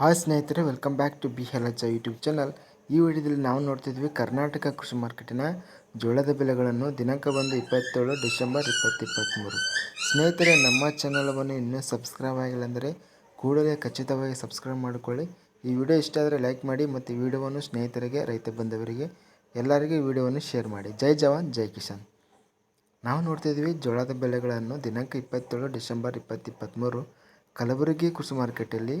Hi ಸ್ನೇಹಿತರೆ welcome back to ಬಿ ಹೆಲಚ ಯೂಟ್ಯೂಬ್ ಚಾನಲ್ ಈ ವಿಡಿಯೋದಲ್ಲಿ ನಾವು ನೋಡ್ತಿದ್ವಿ ಕರ್ನಾಟಕ ಕೃಷಿ ಮಾರ್ಕೆಟಿನ ಜೋಳದ ಬೆಲೆಗಳನ್ನು ದಿನಾಂಕ ಬಂದು ಇಪ್ಪತ್ತೇಳು ಡಿಸೆಂಬರ್ ಇಪ್ಪತ್ತಿಪ್ಪತ್ತ್ಮೂರು ಸ್ನೇಹಿತರೆ, ನಮ್ಮ ಚಾನಲವನ್ನು ಇನ್ನೂ ಸಬ್ಸ್ಕ್ರೈಬ್ ಆಗಿಲ್ಲ ಅಂದರೆ ಕೂಡಲೇ ಖಚಿತವಾಗಿ ಸಬ್ಸ್ಕ್ರೈಬ್ ಮಾಡಿಕೊಳ್ಳಿ. ಈ ವಿಡಿಯೋ ಇಷ್ಟ ಆದರೆ ಲೈಕ್ ಮಾಡಿ ಮತ್ತು ವಿಡಿಯೋವನ್ನು ಸ್ನೇಹಿತರಿಗೆ, ರೈತ ಬಂದವರಿಗೆ ಎಲ್ಲರಿಗೂ ವಿಡಿಯೋವನ್ನು ಶೇರ್ ಮಾಡಿ. ಜೈ ಜವಾನ್, ಜೈ ಕಿಸಾನ್. ನಾವು ನೋಡ್ತಿದ್ವಿ ಜೋಳದ ಬೆಲೆಗಳನ್ನು ದಿನಾಂಕ ಇಪ್ಪತ್ತೇಳು ಡಿಸೆಂಬರ್ ಇಪ್ಪತ್ತಿಪ್ಪತ್ತ್ಮೂರು ಕಲಬುರಗಿ ಕೃಷಿ ಮಾರ್ಕೆಟಲ್ಲಿ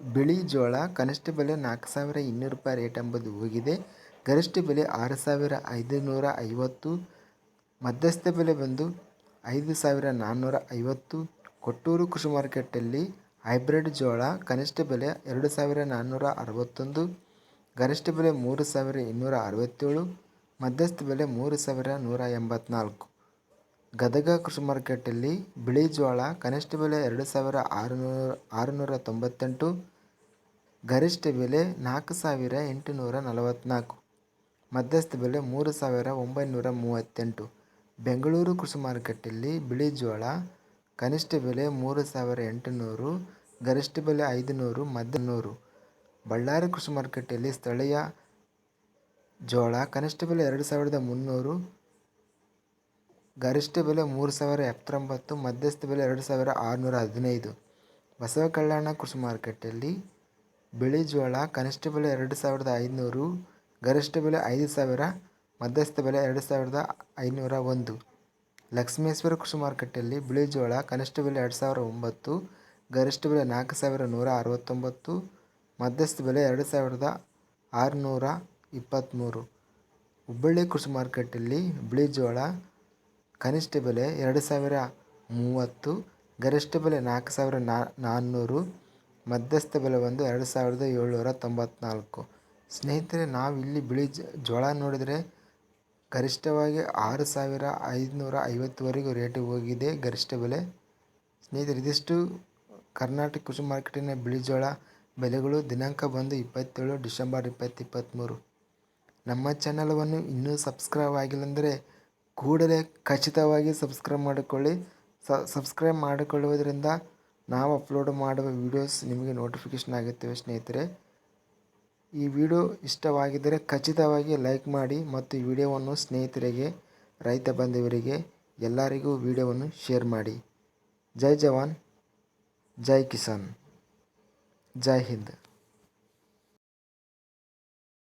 ಬಿಳಿ ಜೋಳ ಕನಿಷ್ಠ ಬೆಲೆ ನಾಲ್ಕು ಸಾವಿರ ಇನ್ನೂರು ರೂಪಾಯಿ ರೇಟ್ ಎಂಬುದು ಹೋಗಿದೆ ಗರಿಷ್ಠ ಬೆಲೆ ಆರು ಸಾವಿರ ಐದುನೂರ ಐವತ್ತು, ಮಧ್ಯಸ್ಥ ಬೆಲೆ ಬಂದು ಐದು ಸಾವಿರ ನಾನ್ನೂರ ಐವತ್ತು. ಕೊಟ್ಟೂರು ಕೃಷಿ ಮಾರ್ಕೆಟಲ್ಲಿ ಹೈಬ್ರಿಡ್ ಜೋಳ ಕನಿಷ್ಠ ಬೆಲೆ ಎರಡು ಸಾವಿರ ನಾನ್ನೂರ ಅರವತ್ತೊಂದು, ಗರಿಷ್ಠ ಬೆಲೆ ಮೂರು ಸಾವಿರ ಇನ್ನೂರ ಅರವತ್ತೇಳು, ಮಧ್ಯಸ್ಥ ಬೆಲೆ ಮೂರು ಸಾವಿರ ನೂರ ಎಂಬತ್ನಾಲ್ಕು. ಗದಗ ಕೃಷಿ ಮಾರುಕಟ್ಟೆಯಲ್ಲಿ ಬಿಳಿ ಜೋಳ ಕನಿಷ್ಠ ಬೆಲೆ ಎರಡು ಸಾವಿರ ಆರುನೂರ ಆರುನೂರ ತೊಂಬತ್ತೆಂಟು, ಗರಿಷ್ಠ ಬೆಲೆ ನಾಲ್ಕು ಸಾವಿರ ಎಂಟುನೂರ ನಲವತ್ತ್ನಾಲ್ಕು, ಮಧ್ಯಸ್ಥ ಬೆಲೆ ಮೂರು ಸಾವಿರ ಒಂಬೈನೂರ ಮೂವತ್ತೆಂಟು. ಬೆಂಗಳೂರು ಕೃಷಿ ಮಾರುಕಟ್ಟೆಯಲ್ಲಿ ಬಿಳಿ ಜೋಳ ಕನಿಷ್ಠ ಬೆಲೆ ಮೂರು ಸಾವಿರ ಎಂಟುನೂರು, ಗರಿಷ್ಠ ಬೆಲೆ ಐದುನೂರು ಮಧ್ಯನೂರು ಬಳ್ಳಾರಿ ಕೃಷಿ ಮಾರುಕಟ್ಟೆಯಲ್ಲಿ ಸ್ಥಳೀಯ ಜೋಳ ಕನಿಷ್ಠ ಬೆಲೆ ಎರಡು ಸಾವಿರದ ಮುನ್ನೂರು ಗರಿಷ್ಠ ಬೆಲೆ ಮೂರು ಸಾವಿರ ಎಪ್ಪತ್ತೊಂಬತ್ತು, ಮಧ್ಯಸ್ಥ ಬೆಲೆ ಎರಡು ಸಾವಿರ ಆರುನೂರ ಹದಿನೈದು. ಬಸವ ಕಲ್ಯಾಣ ಕೃಷಿ ಮಾರುಕಟ್ಟೆಯಲ್ಲಿ ಬಿಳಿ ಜೋಳ ಕನಿಷ್ಠ ಬೆಲೆ ಎರಡು ಸಾವಿರದ ಐದುನೂರು ಗರಿಷ್ಠ ಬೆಲೆ ಐದು ಸಾವಿರ, ಮಧ್ಯಸ್ಥ ಬೆಲೆ ಎರಡು ಸಾವಿರದ ಐನೂರ ಒಂದು. ಲಕ್ಷ್ಮೇಶ್ವರ ಕೃಷಿ ಮಾರುಕಟ್ಟೆಯಲ್ಲಿ ಬಿಳಿ ಜೋಳ ಕನಿಷ್ಠ ಬೆಲೆ ಎರಡು ಸಾವಿರ ಒಂಬತ್ತು, ಗರಿಷ್ಠ ಬೆಲೆ ನಾಲ್ಕು ಸಾವಿರ ನೂರ ಅರವತ್ತೊಂಬತ್ತು, ಮಧ್ಯಸ್ಥ ಬೆಲೆ ಎರಡು ಸಾವಿರದ ಆರುನೂರ ಇಪ್ಪತ್ತ್ಮೂರು. ಹುಬ್ಬಳ್ಳಿ ಕೃಷಿ ಮಾರುಕಟ್ಟೆಯಲ್ಲಿ ಬಿಳಿ ಜೋಳ ಕನಿಷ್ಠ ಬೆಲೆ ಎರಡು ಸಾವಿರ ಮೂವತ್ತು, ಗರಿಷ್ಠ ಬೆಲೆ ನಾಲ್ಕು ಸಾವಿರ ನಾನ್ನೂರು, ಮಧ್ಯಸ್ಥ ಬೆಲೆ ಬಂದು ಎರಡು ಸಾವಿರದ ಏಳ್ನೂರ ತೊಂಬತ್ನಾಲ್ಕು ಸ್ನೇಹಿತರೆ ನಾವು ಇಲ್ಲಿ ಬಿಳಿ ಜೋಳ ನೋಡಿದರೆ ಗರಿಷ್ಠವಾಗಿ ಆರು ಸಾವಿರ ಐದುನೂರ ಐವತ್ತುವರೆಗೂ ರೇಟ್ ಹೋಗಿದೆ ಗರಿಷ್ಠ ಬೆಲೆ. ಸ್ನೇಹಿತರೆ, ಇದಿಷ್ಟು ಕರ್ನಾಟಕ ಕೃಷಿ ಮಾರ್ಕೆಟಿನ ಬಿಳಿ ಜೋಳ ಬೆಲೆಗಳು ದಿನಾಂಕ ಬಂದು ಇಪ್ಪತ್ತೇಳು ಡಿಸೆಂಬರ್ ಇಪ್ಪತ್ತಿಪ್ಪತ್ತ್ಮೂರು ನಮ್ಮ ಚಾನಲವನ್ನು ಇನ್ನೂ ಸಬ್ಸ್ಕ್ರೈಬ್ ಆಗಿಲ್ಲ ಅಂದರೆ ಕೂಡಲೇ ಖಚಿತವಾಗಿ ಸಬ್ಸ್ಕ್ರೈಬ್ ಮಾಡಿಕೊಳ್ಳಿ. ಸಬ್ಸ್ಕ್ರೈಬ್ ಮಾಡಿಕೊಳ್ಳುವುದರಿಂದ ನಾವು ಅಪ್ಲೋಡ್ ಮಾಡುವ ವಿಡಿಯೋಸ್ ನಿಮಗೆ ನೋಟಿಫಿಕೇಷನ್ ಆಗುತ್ತವೆ ಸ್ನೇಹಿತರೆ. ಈ ವಿಡಿಯೋ ಇಷ್ಟವಾಗಿದ್ದರೆ ಖಚಿತವಾಗಿ ಲೈಕ್ ಮಾಡಿ ಮತ್ತು ಈ ವಿಡಿಯೋವನ್ನು ಸ್ನೇಹಿತರಿಗೆ, ರೈತ ಬಾಂಧವರಿಗೆ, ಎಲ್ಲರಿಗೂ ವಿಡಿಯೋವನ್ನು ಶೇರ್ ಮಾಡಿ. ಜೈ ಜವಾನ್, ಜೈ ಕಿಸಾನ್, ಜೈ ಹಿಂದ್.